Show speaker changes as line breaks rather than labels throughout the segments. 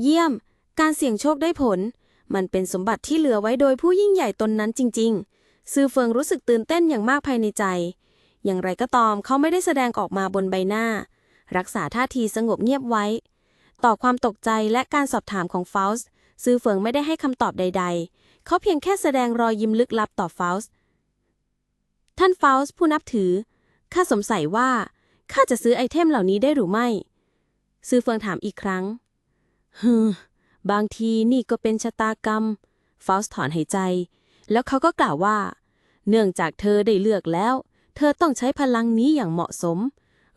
เยี่ยม การเสี่ยงโชคได้ผล มันเป็นสมบัติที่เหลือไว้โดยผู้ยิ่งใหญ่ตนนั้นจริง ๆ ซือเฟิงรู้สึกตื่นเต้นอย่างมากภายในใจ อย่างไรก็ตามเขาไม่ได้แสดงออกมาบนใบหน้า รักษาท่าทีสงบเงียบไว้ ต่อความตกใจและการสอบถามของฟาส์ซือเฟิงไม่ได้ให้คำตอบใด ๆ เขาเพียงแค่แสดงรอยยิ้มลึกลับต่อฟาส์ท่านฟาส์ผู้นับถือ ข้าสงสัยว่า ข้าจะซื้อไอเทมเหล่านี้ได้หรือไม่ ซือเฟิงถามอีกครั้ง ฮึบางทีนี่ก็เป็นชะตากรรม ฟาสต์ถอนหายใจ แล้วเขาก็กล่าวว่า เนื่องจากเธอได้เลือกแล้ว เธอต้องใช้พลังนี้อย่างเหมาะสม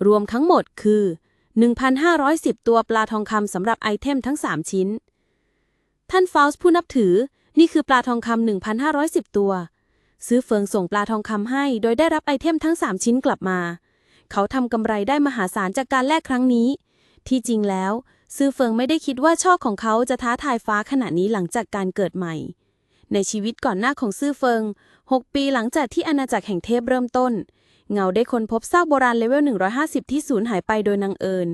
รวมทั้งหมดคือ 1,510 ตัวปลาทองคำสำหรับไอเทมทั้ง 3 ชิ้น ท่านฟาสต์ผู้นับถือ นี่คือปลาทองคำ1,510 ตัว ซื้อเฟิงส่งปลาทองคำให้ โดยได้รับไอเทมทั้ง 3 ชิ้นกลับมา เขาทำกำไรได้มหาศาลจากการแลกครั้งนี้ ที่จริงแล้ว ซือเฟิงไม่ได้คิดว่าช่อของเขาจะท้าทายฟ้าขนาดนี้หลังจากการเกิดใหม่ ในชีวิตก่อนหน้าของซื่อเฟิง 6 ปีหลังจากที่อาณาจักรแห่งเทพเริ่มต้น เงาได้ค้นพบซากโบราณเลเวล 150 ที่สูญหายไปโดยนางเอิญ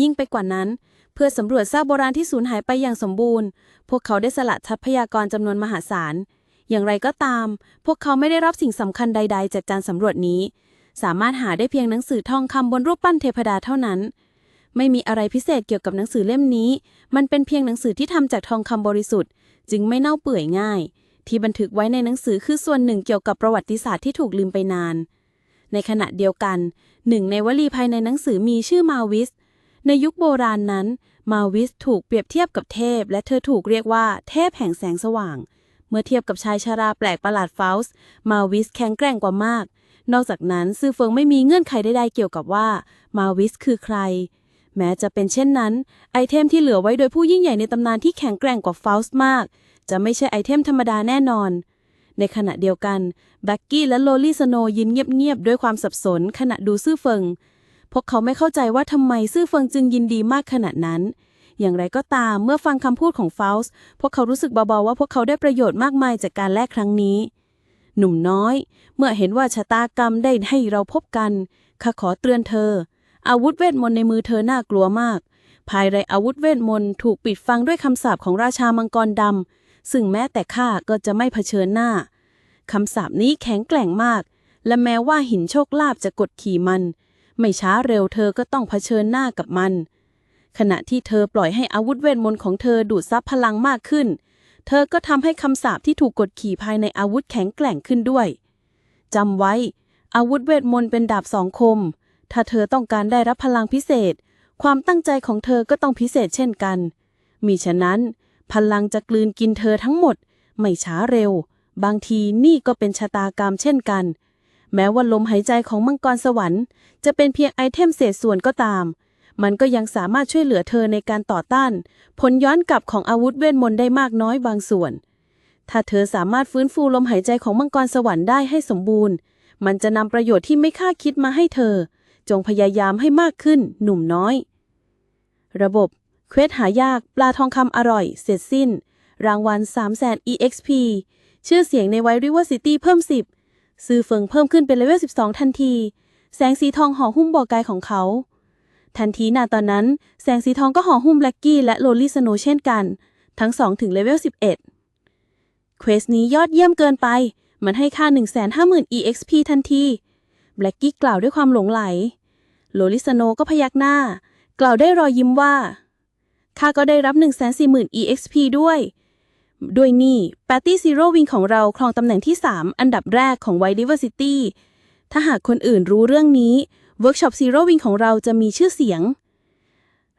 ยิ่งไปกว่านั้น เพื่อสำรวจซากโบราณที่สูญหายไปอย่างสมบูรณ์ พวกเขาได้สละทรัพยากรจำนวนมหาศาล อย่างไรก็ตาม พวกเขาไม่ได้รับสิ่งสำคัญใด ๆ จากการสำรวจนี้ สามารถหาได้เพียงหนังสือทองคำบนรูปปั้นเทพดาเท่านั้น ไม่มีอะไรพิเศษเกี่ยวกับหนังสือเล่มนี้ มันเป็นเพียงหนังสือที่ทำจากทองคำบริสุทธิ์ จึงไม่เน่าเปื่อยง่าย ที่บันทึกไว้ในหนังสือคือส่วนหนึ่งเกี่ยวกับประวัติศาสตร์ที่ถูกลืมไปนาน ในขณะเดียวกัน หนึ่งในวลีภายในหนังสือมีชื่อมาวิส ในยุคโบราณนั้น มาวิสถูกเปรียบเทียบกับเทพ และเธอถูกเรียกว่าเทพแห่งแสงสว่าง เมื่อเทียบกับชายชาราแปลกประหลาดฟาส์มาวิสแข็งแกร่งกว่ามาก นอกจากนั้นซือเฟิงไม่มีเงื่อนไขใดๆเกี่ยวกับว่า มาวิสคือใคร แม้จะเป็นเช่นนั้น ไอเทมที่เหลือไว้โดยผู้ยิ่งใหญ่ในตำนานที่แข็งแกร่งกว่าฟาสต์มาก จะไม่ใช่ไอเทมธรรมดาแน่นอน ในขณะเดียวกันแบ็กกี้และโลลี่สโนยืนเงียบๆด้วยความสับสนขณะดูซื่อเฟิง พวกเขาไม่เข้าใจว่าทำไมซื่อเฟิงจึงยินดีมากขนาดนั้น อย่างไรก็ตามเมื่อฟังคำพูดของฟาสต์พวกเขารู้สึกเบาๆว่าพวกเขาได้ประโยชน์มากมายจากการแลกครั้งนี้ หนุ่มน้อย เมื่อเห็นว่าชะตากรรมได้ให้เราพบกันข้าขอเตือนเธอ อาวุธเวทมนต์ในมือเธอน่ากลัวมาก ภายในอาวุธเวทมนต์ถูกปิดฟังด้วยคำสาปของราชามังกรดำซึ่งแม้แต่ข้าก็จะไม่เผชิญหน้าคำสาปนี้แข็งแกร่งมาก และแม้ว่าหินโชคลาภจะกดขี่มัน ไม่ช้าเร็วเธอก็ต้องเผชิญหน้ากับมัน ขณะที่เธอปล่อยให้อาวุธเวทมนต์ของเธอดูดซับพลังมากขึ้น เธอก็ทำให้คำสาปที่ถูกกดขี่ภายในอาวุธแข็งแกร่งขึ้นด้วยจำไว้ อาวุธเวทมนต์เป็นดาบสองคม ถ้าเธอต้องการได้รับพลังพิเศษ ความตั้งใจของเธอก็ต้องพิเศษเช่นกัน มิฉะนั้น พลังจะกลืนกินเธอทั้งหมด ไม่ช้าเร็ว บางทีนี่ก็เป็นชะตากรรมเช่นกัน แม้ว่าลมหายใจของมังกรสวรรค์ จะเป็นเพียงไอเทมเศษส่วนก็ตาม มันก็ยังสามารถช่วยเหลือเธอในการต่อต้าน ผลย้อนกลับของอาวุธเวทมนต์ได้มากน้อยบางส่วน ถ้าเธอสามารถฟื้นฟูลมหายใจของมังกรสวรรค์ได้ให้สมบูรณ์ มันจะนำประโยชน์ที่ไม่คาดคิดมาให้เธอ จงพยายามให้มากขึ้น หนุ่มน้อย ระบบ เควสหายาก ปลาทองคำอร่อย เสร็จสิ้น รางวัล3 0 0 0 0 EXP ชื่อเสียงในไวริเวอร์ซิตี้เพิ่ม 10 ซื้อเฟิงเพิ่มขึ้นเป็นเลเวล 12 ทันที แสงสีทองห่อหุ้มบ่อกายของเขา ทันทีนาตอนนั้น แสงสีทองก็ห่อหุ้มแบล็กกี้และโรลลี่สโนเช่นกัน ทั้งสองถึงเลเวล 11 เควสนี้ยอดเยี่ยมเกินไป มันให้ค่า 150,000 EXP ทันที แบล็กกี้กล่าวด้วยความหลงไหล โลลิสโนก็พยักหน้า กล่าวได้รอยยิ้มว่า ข้าก็ได้รับ 140,000 EXP ด้วย ด้วยนี่ Patty Zero Wing ของเราครองตำแหน่งที่ 3 อันดับแรกของ White Diversity ถ้าหากคนอื่นรู้เรื่องนี้ Workshop Zero Wing ของเราจะมีชื่อเสียง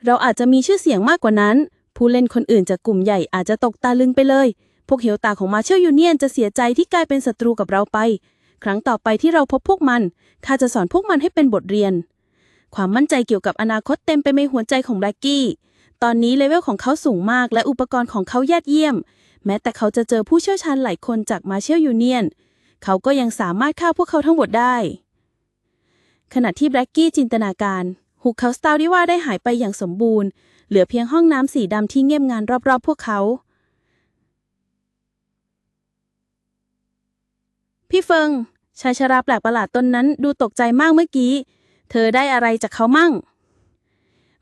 เราอาจจะมีชื่อเสียงมากกว่านั้น ผู้เล่นคนอื่นจากกลุ่มใหญ่อาจจะตกตาลึงไปเลย พวกเหวตาของมาเชลยูเนียนจะเสียใจที่กลายเป็นศัตรูกับเราไป ครั้งต่อไปที่เราพบพวกมัน ข้าจะสอนพวกมันให้เป็นบทเรียน ความมั่นใจเกี่ยวกับอนาคตเต็มไปในหัวใจของแบล็กกี้ ตอนนี้เลเวลของเขาสูงมาก และอุปกรณ์ของเขายอดเยี่ยม แม้แต่เขาจะเจอผู้เชี่ยวชาญหลายคนจากมาเชลยูเนียน เขาก็ยังสามารถฆ่าพวกเขาทั้งหมดได้ ขณะที่แบล็กกี้จินตนาการ หุกเขาสตาร์ดิว่าได้หายไปอย่างสมบูรณ์ เหลือเพียงห้องน้ำสีดำที่เงียบงานรอบๆ พวกเขา พี่เฟิง ชายชราแปลกประหลาดตนนั้นดูตกใจมากเมื่อกี้ เธอได้อะไรจากเขามั่ง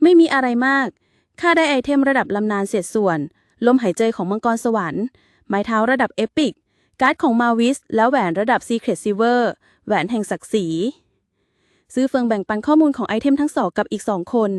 ไม่มีอะไรมาก ข้าได้ไอเทมระดับลำนานเศษส่วน ลมหายใจของมังกรสวรรค์ ไม้เท้าระดับเอปิก การ์ดของมาวิส แล้วแหวนระดับ Secret Silver แหวนแห่งศักดิ์ศรี ซื้อเฟิงแบ่งปันข้อมูลของไอเทมทั้งสองกับอีกสองคน